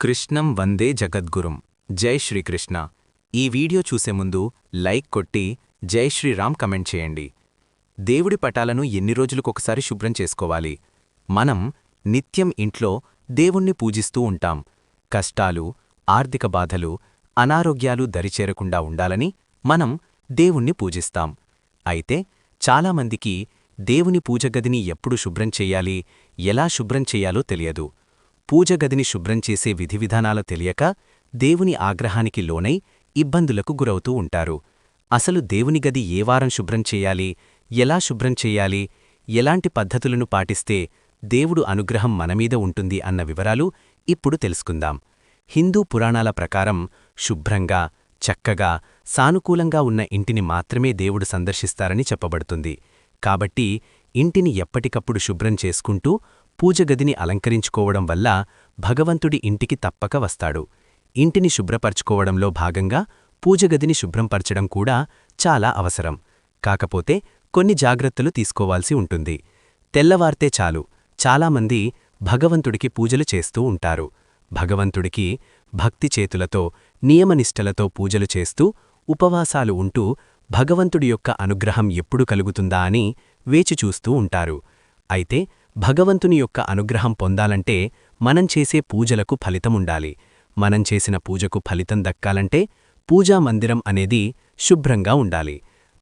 కృష్ణం వందే జగద్గురుం. జై శ్రీకృష్ణ. ఈ వీడియో చూసే ముందు లైక్ కొట్టి జై శ్రీరామ్ కమెంట్ చేయండి. దేవుడి పటాలను ఎన్ని రోజులకొకసారి శుభ్రం చేసుకోవాలి? మనం నిత్యం ఇంట్లో దేవుణ్ణి పూజిస్తూ ఉంటాం. కష్టాలు ఆర్థిక బాధలు అనారోగ్యాలు దరిచేరకుండా ఉండాలని మనం దేవుణ్ణి పూజిస్తాం. అయితే చాలామందికి దేవుని పూజగదిని ఎప్పుడు శుభ్రం చెయ్యాలి ఎలా శుభ్రం చెయ్యాలో తెలియదు. పూజగదిని శుభ్రం చేసే విధివిధానాలు తెలియక దేవుని ఆగ్రహానికి లోనై ఇబ్బందులకు గురవుతూ ఉంటారు. అసలు దేవుని గది ఏ వారం శుభ్రం చేయాలి? ఎలా శుభ్రం చెయ్యాలి ఎలాంటి పద్ధతులను పాటిస్తే దేవుడు అనుగ్రహం మనమీద ఉంటుంది అన్న వివరాలు ఇప్పుడు తెలుసుకుందాం. హిందూ పురాణాల ప్రకారం శుభ్రంగా చక్కగా సానుకూలంగా ఉన్న ఇంటిని మాత్రమే దేవుడు సందర్శిస్తారని చెప్పబడుతుంది. కాబట్టి ఇంటిని ఎప్పటికప్పుడు శుభ్రం చేసుకుంటూ పూజగదిని అలంకరించుకోవడం వల్ల భగవంతుడి ఇంటికి తప్పక వస్తాడు. ఇంటిని శుభ్రపరచుకోవడంలో భాగంగా పూజగదిని శుభ్రంపరచడం కూడా చాలా అవసరం. కాకపోతే కొన్ని జాగ్రత్తలు తీసుకోవాల్సి ఉంటుంది. తెల్లవార్తే చాలు. చాలామంది భగవంతుడికి పూజలు చేస్తూ ఉంటారు. భగవంతుడికి భక్తి చేతులతో నియమనిష్టలతో పూజలు చేస్తూ ఉపవాసాలు ఉంటూ భగవంతుడి యొక్క అనుగ్రహం ఎప్పుడు కలుగుతుందా అని వేచిచూస్తూ ఉంటారు. అయితే భగవంతుని యొక్క అనుగ్రహం పొందాలంటే మనం చేసే పూజలకు ఫలితముండాలి. మనం చేసిన పూజకు ఫలితం దక్కాలంటే పూజా మందిరం అనేది శుభ్రంగా ఉండాలి.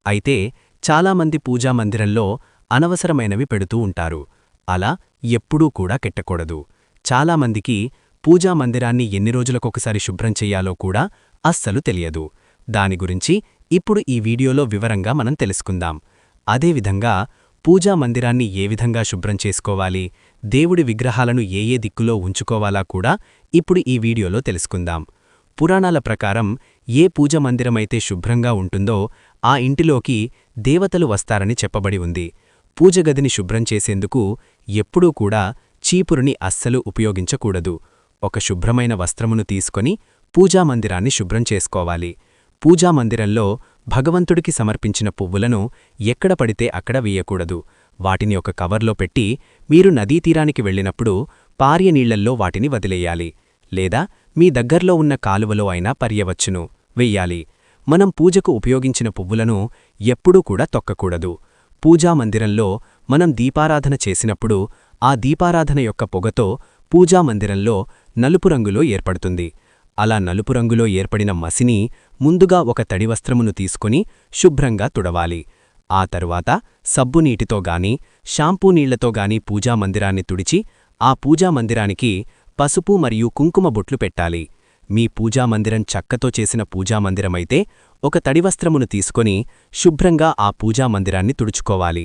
అయితే చాలామంది పూజా మందిరంలో అనవసరమైనవి పెడుతూ ఉంటారు. అలా ఎప్పుడూ కూడా కెట్టకూడదు చాలామందికి పూజా మందిరాన్ని ఎన్ని రోజులకొకసారి శుభ్రం చెయ్యాలో కూడా అస్సలు తెలియదు. దాని గురించి ఇప్పుడు ఈ వీడియోలో వివరంగా మనం తెలుసుకుందాం. అదేవిధంగా పూజా మందిరాన్ని ఏ విధంగా శుభ్రం చేసుకోవాలి దేవుడి విగ్రహాలను ఏ ఏ దిక్కులో ఉంచుకోవాలా కూడా ఇప్పుడు ఈ వీడియోలో తెలుసుకుందాం. పురాణాల ప్రకారం ఏ పూజ మందిరమైతే శుభ్రంగా ఉంటుందో ఆ ఇంటిలోకి దేవతలు వస్తారని చెప్పబడి ఉంది. పూజగదిని శుభ్రం చేసేందుకు ఎప్పుడూ కూడా చీపురుని అస్సలు ఉపయోగించకూడదు. ఒక శుభ్రమైన వస్త్రమును తీసుకొని పూజామందిరాన్ని శుభ్రం చేసుకోవాలి. పూజామందిరంలో భగవంతుడికి సమర్పించిన పువ్వులను ఎక్కడ పడితే అక్కడ వేయకూడదు. వాటిని ఒక కవర్లో పెట్టి మీరు నదీతీరానికి వెళ్ళినప్పుడు పార్య నీళ్ళల్లో వాటిని వదిలేయాలి. లేదా మీ దగ్గర్లో ఉన్న కాలువలో అయినా పర్యవచ్చును. వెయ్యాలి. మనం పూజకు ఉపయోగించిన పువ్వులను ఎప్పుడూ కూడా తొక్కకూడదు. పూజామందిరంలో మనం దీపారాధన చేసినప్పుడు ఆ దీపారాధన యొక్క పొగతో పూజామందిరంలో నలుపు రంగులో ఏర్పడుతుంది. అలా నలుపు రంగులో ఏర్పడిన మసిని ముందుగా ఒక తడివస్త్రమును తీసుకుని శుభ్రంగా తుడవాలి. ఆ తరువాత సబ్బునీటితో గాని షాంపూ నీళ్ళతో గాని పూజామందిరాన్ని తుడిచి ఆ పూజామందిరానికి పసుపు మరియు కుంకుమ బొట్లు పెట్టాలి. మీ పూజామందిరం చక్కతో చేసిన పూజామందిరమైతే ఒక తడివస్త్రమును తీసుకొని శుభ్రంగా ఆ పూజామందిరాన్ని తుడుచుకోవాలి.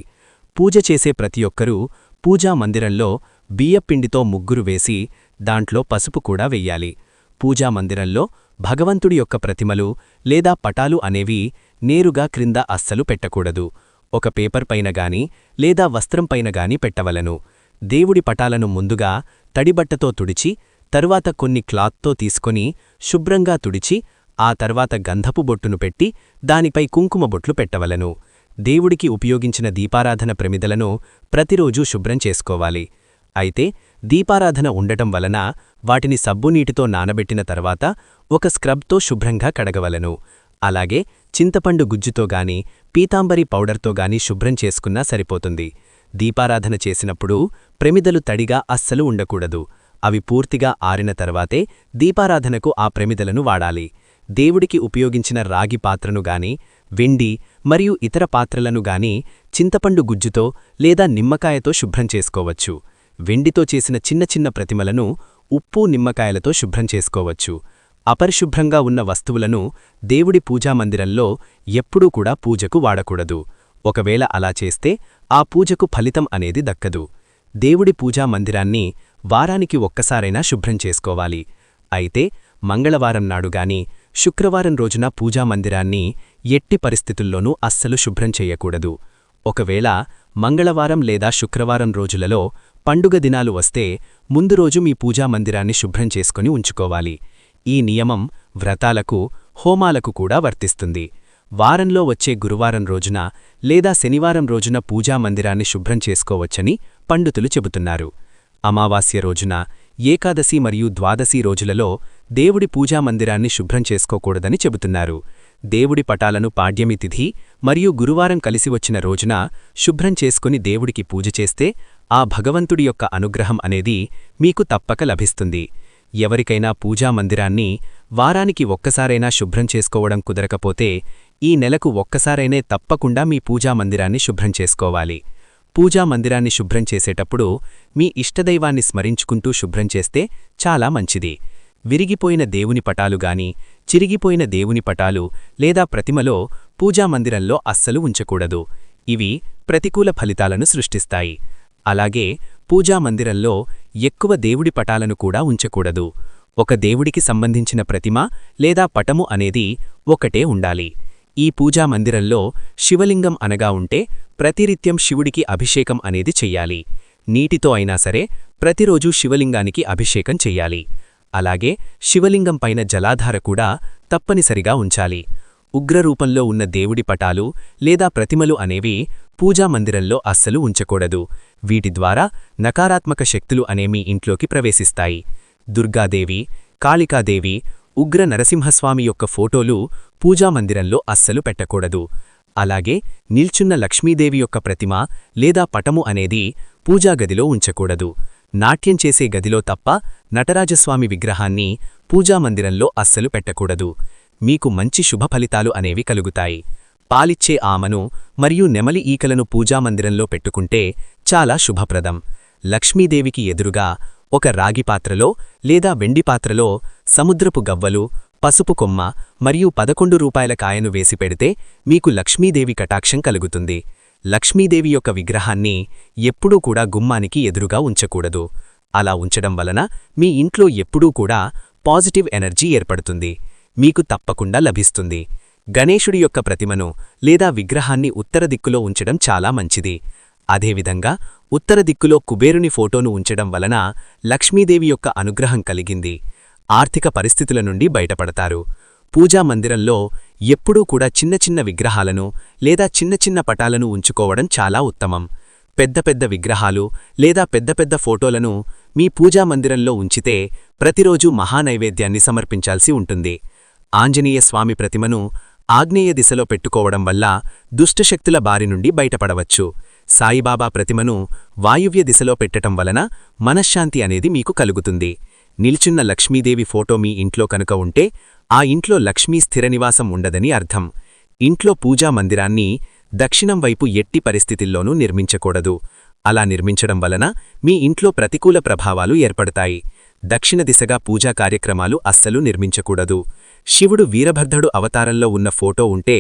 పూజ చేసే ప్రతి ఒక్కరూ పూజామందిరంలో బియ్యపిండితో ముగ్గురు వేసి దాంట్లో పసుపు కూడా వెయ్యాలి పూజామందిరంలో భగవంతుడి యొక్క ప్రతిమలు లేదా పటాలు అనేవి నేరుగా క్రింద అస్సలు పెట్టకూడదు. ఒక పేపర్ పైన గాని లేదా వస్త్రం పైన గాని పెట్టవలను. దేవుడి పటాలను ముందుగా తడిబట్టతో తుడిచి తరువాత కొన్ని క్లాత్తో తీసుకొని శుభ్రంగా తుడిచి ఆ తర్వాత గంధపు బొట్టును పెట్టి దానిపై కుంకుమ బొట్లు పెట్టవలను. దేవుడికి ఉపయోగించిన దీపారాధన ప్రమిదలను ప్రతిరోజూ శుభ్రం చేసుకోవాలి. అయితే దీపారాధన ఉండటం వలన వాటిని సబ్బునీటితో నానబెట్టిన తర్వాత ఒక స్క్రబ్తో శుభ్రంగా కడగవలను. అలాగే చింతపండు గుజ్జుతో గాని పీతాంబరి పౌడర్తో గాని శుభ్రం చేసుకున్నా సరిపోతుంది. దీపారాధన చేసినప్పుడు ప్రమిదలు తడిగా అస్సలు ఉండకూడదు. అవి పూర్తిగా ఆరిన తర్వాతే దీపారాధనకు ఆ ప్రమిదలను వాడాలి. దేవుడికి ఉపయోగించిన రాగి పాత్రను గాని వెండి మరియు ఇతర పాత్రలను గాని చింతపండు గుజ్జుతో లేదా నిమ్మకాయతో శుభ్రం చేసుకోవచ్చు. వెండితో చేసిన చిన్న చిన్న ప్రతిమలను ఉప్పు నిమ్మకాయలతో శుభ్రం చేసుకోవచ్చు. అపరిశుభ్రంగా ఉన్న వస్తువులను దేవుడి పూజామందిరంలో ఎప్పుడూ కూడా పూజకు వాడకూడదు. ఒకవేళ అలా చేస్తే ఆ పూజకు ఫలితం అనేది దక్కదు. దేవుడి పూజామందిరాన్ని వారానికి ఒక్కసారైనా శుభ్రం చేసుకోవాలి. అయితే మంగళవారం నాడుగాని శుక్రవారం రోజున పూజామందిరాన్ని ఎట్టి పరిస్థితుల్లోనూ అస్సలు శుభ్రం చేయకూడదు. ఒకవేళ మంగళవారం లేదా శుక్రవారం రోజులలో పండుగ దినాలు వస్తే ముందు రోజు మీ పూజామందిరాన్ని శుభ్రం చేసుకుని ఉంచుకోవాలి. ఈ నియమం వ్రతాలకు హోమాలకు కూడా వర్తిస్తుంది. వారంలో వచ్చే గురువారం రోజున లేదా శనివారం రోజున పూజామందిరాన్ని శుభ్రం చేసుకోవచ్చని పండితులు చెబుతున్నారు. అమావాస్య రోజున ఏకాదశి మరియు ద్వాదశి రోజులలో దేవుడి పూజా మందిరాన్ని శుభ్రం చేసుకోకూడదని చెబుతున్నారు. దేవుడి పటాలను పాడ్యమి తిథి మరియు గురువారం కలిసి వచ్చిన రోజున శుభ్రం చేసుకుని దేవుడికి పూజ చేస్తే ఆ భగవంతుడి యొక్క అనుగ్రహం అనేది మీకు తప్పక లభిస్తుంది. ఎవరికైనా పూజా మందిరాన్ని వారానికి ఒక్కసారైనా శుభ్రం చేసుకోవడం కుదరకపోతే ఈ నెలకు ఒక్కసారైనే తప్పకుండా మీ పూజా మందిరాన్ని శుభ్రం చేసుకోవాలి. పూజా మందిరాన్ని శుభ్రం చేసేటప్పుడు మీ ఇష్టదైవాన్ని స్మరించుకుంటూ శుభ్రం చేస్తే చాలా మంచిది. విరిగిపోయిన దేవుని పటాలు గాని చిరిగిపోయిన దేవుని పటాలు లేదా ప్రతిమలో పూజా మందిరంలో అస్సలు ఉంచకూడదు. ఇవి ప్రతికూల ఫలితాలను సృష్టిస్తాయి. అలాగే పూజా మందిరంలో ఎక్కువ దేవుడి పటాలను కూడా ఉంచకూడదు. ఒక దేవుడికి సంబంధించిన ప్రతిమ లేదా పటము అనేది ఒకటే ఉండాలి. ఈ పూజా మందిరంలో శివలింగం అనగా ఉంటే ప్రతిరిత్యం శివుడికి అభిషేకం అనేది చెయ్యాలి. నీటితో అయినా సరే ప్రతిరోజూ శివలింగానికి అభిషేకం చెయ్యాలి. అలాగే శివలింగం పైన జలాధార కూడా తప్పనిసరిగా ఉంచాలి. ఉగ్రరూపంలో ఉన్న దేవుడి పటాలు లేదా ప్రతిమలు అనేవి పూజా మందిరంలో అస్సలు ఉంచకూడదు. వీటి ద్వారా నకారాత్మక శక్తులు అనేమి ఇంట్లోకి ప్రవేశిస్తాయి. దుర్గాదేవి కాళికాదేవి ఉగ్ర నరసింహస్వామి యొక్క ఫోటోలు పూజామందిరంలో అస్సలు పెట్టకూడదు. అలాగే నిల్చున్న లక్ష్మీదేవి యొక్క ప్రతిమ లేదా పటము అనేది పూజాగదిలో ఉంచకూడదు. నాట్యం చేసే గదిలో తప్ప నటరాజస్వామి విగ్రహాన్ని పూజామందిరంలో అస్సలు పెట్టకూడదు. మీకు మంచి శుభ ఫలితాలు అనేవి కలుగుతాయి. పాలిచ్చే ఆమను మరియు నెమలి ఈకలను పూజామందిరంలో పెట్టుకుంటే చాలా శుభప్రదం. లక్ష్మీదేవికి ఎదురుగా ఒక రాగి పాత్రలో లేదా వెండి పాత్రలో సముద్రపు గవ్వలు పసుపు కొమ్మ మరియు పదకొండు రూపాయల కాయను వేసి పెడితే మీకు లక్ష్మీదేవి కటాక్షం కలుగుతుంది. లక్ష్మీదేవి యొక్క విగ్రహాన్ని ఎప్పుడూ కూడా గుమ్మానికి ఎదురుగా ఉంచకూడదు. అలా ఉంచడం వలన మీ ఇంట్లో ఎప్పుడూ కూడా పాజిటివ్ ఎనర్జీ ఏర్పడుతుంది. మీకు తప్పకుండా లభిస్తుంది. గణేశుడి యొక్క ప్రతిమను లేదా విగ్రహాన్ని ఉత్తర దిక్కులో ఉంచడం చాలా మంచిది. అదేవిధంగా ఉత్తర దిక్కులో కుబేరుని ఫోటోను ఉంచడం వలన లక్ష్మీదేవి యొక్క అనుగ్రహం కలిగింది. ఆర్థిక పరిస్థితుల నుండి బయటపడతారు. పూజా మందిరంలో ఎప్పుడూ కూడా చిన్న చిన్న విగ్రహాలను లేదా చిన్న చిన్న పటాలను ఉంచుకోవడం చాలా ఉత్తమం. పెద్ద పెద్ద విగ్రహాలు లేదా పెద్ద పెద్ద ఫోటోలను మీ పూజా మందిరంలో ఉంచితే ప్రతిరోజూ మహానైవేద్యాన్ని సమర్పించాల్సి ఉంటుంది. ఆంజనేయ స్వామి ప్రతిమను ఆగ్నేయ దిశలో పెట్టుకోవడం వల్ల దుష్టశక్తుల బారి నుండి బయటపడవచ్చు. సాయిబాబా ప్రతిమను వాయువ్య దిశలో పెట్టటం వలన మనశ్శాంతి అనేది మీకు కలుగుతుంది. నిల్చున్న లక్ష్మీదేవి ఫోటో మీ ఇంట్లో కనుక ఉంటే ఆ ఇంట్లో లక్ష్మీ స్థిరనివాసం ఉండదని అర్థం. ఇంట్లో పూజా మందిరాన్ని దక్షిణం వైపు ఎట్టి పరిస్థితిల్లోనూ నిర్మించకూడదు. అలా నిర్మించడం వలన మీ ఇంట్లో ప్రతికూల ప్రభావాలు ఏర్పడతాయి. దక్షిణ దిశగా పూజా కార్యక్రమాలు అస్సలు నిర్మించకూడదు. శివుడు వీరభద్రుడు అవతారంలో ఉన్న ఫోటో ఉంటే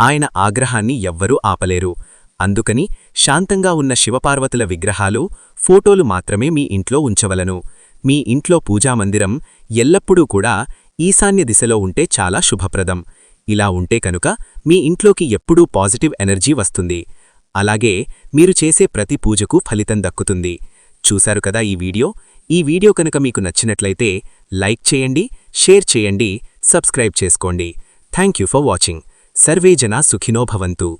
ఆయన ఆగ్రహాన్ని ఎవ్వరూ ఆపలేరు. అందుకని శాంతంగా ఉన్న శివపార్వతుల విగ్రహాలు ఫోటోలు మాత్రమే మీ ఇంట్లో ఉంచవలను. మీ ఇంట్లో పూజామందిరం ఎల్లప్పుడూ కూడా ఈశాన్య దిశలో ఉంటే చాలా శుభప్రదం. ఇలా ఉంటే కనుక మీ ఇంట్లోకి ఎప్పుడూ పాజిటివ్ ఎనర్జీ వస్తుంది. అలాగే మీరు చేసే ప్రతి పూజకు ఫలితం దక్కుతుంది. చూశారు కదా ఈ వీడియో? ఈ వీడియో కనుక మీకు నచ్చినట్లయితే లైక్ చేయండి షేర్ చేయండి సబ్స్క్రైబ్ చేసుకోండి. Thank for watching. సర్వే జనా సుఖినో భవంతు.